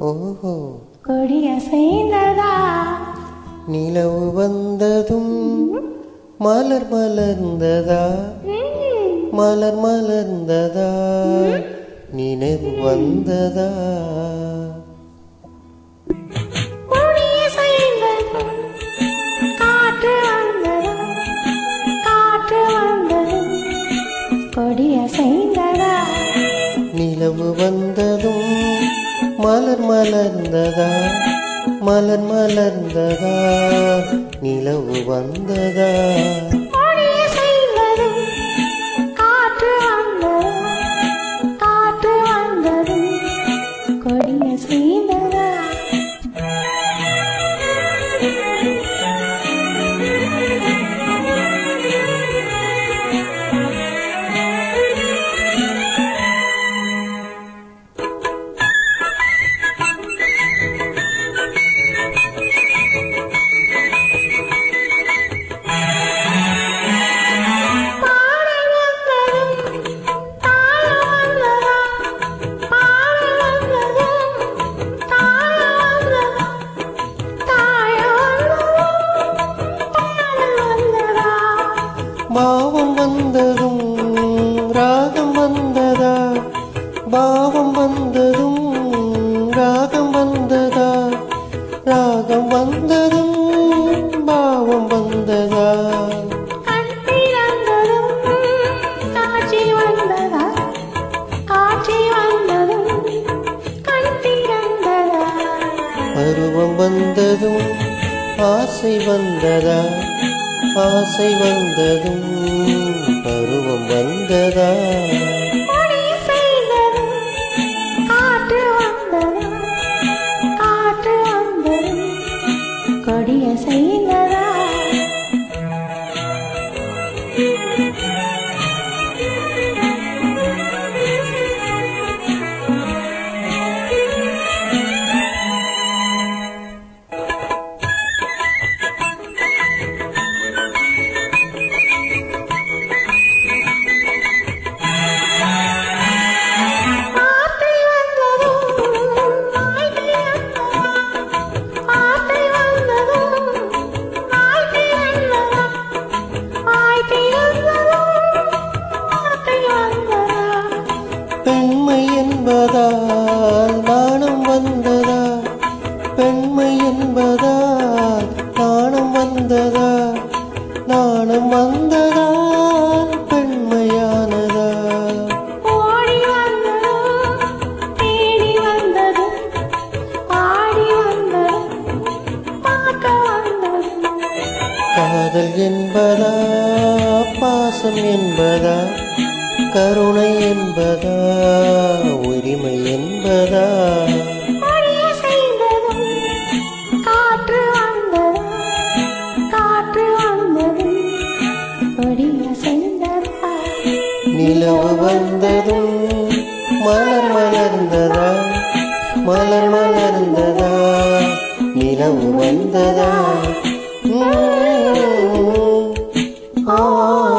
ஓஹோ. கொடியசைந்ததா நிலவு வந்ததும் மலர் மலர்ந்ததா? மலர் மலர்ந்ததா? நினைவு வந்ததா? மலர்ந்ததா? மலர் மலர்ந்ததா? நிலவு வந்ததா? பாவம் வந்ததும் ராகம் வந்ததா? பாவம் வந்ததும் ராகம் வந்ததா? ராகம் வந்ததும் பாவம் வந்ததா? பருவம் வந்ததும் ஆசை வந்ததா? ஆசை வந்ததும் பருவம் வந்ததா? நாணம் வந்ததா? பெண்மையானதா? ஓடி வந்ததும் தேடி வந்ததும் பார்க்க வந்ததும் காதல் என்பதா? பாசம் என்பதா? கருணை என்பதா? உரிமை என்பதா? நிலவு வந்ததும் மலர் மலர்ந்ததா? மலர் மலர்ந்ததா? நிலவு வந்ததா? ஆ.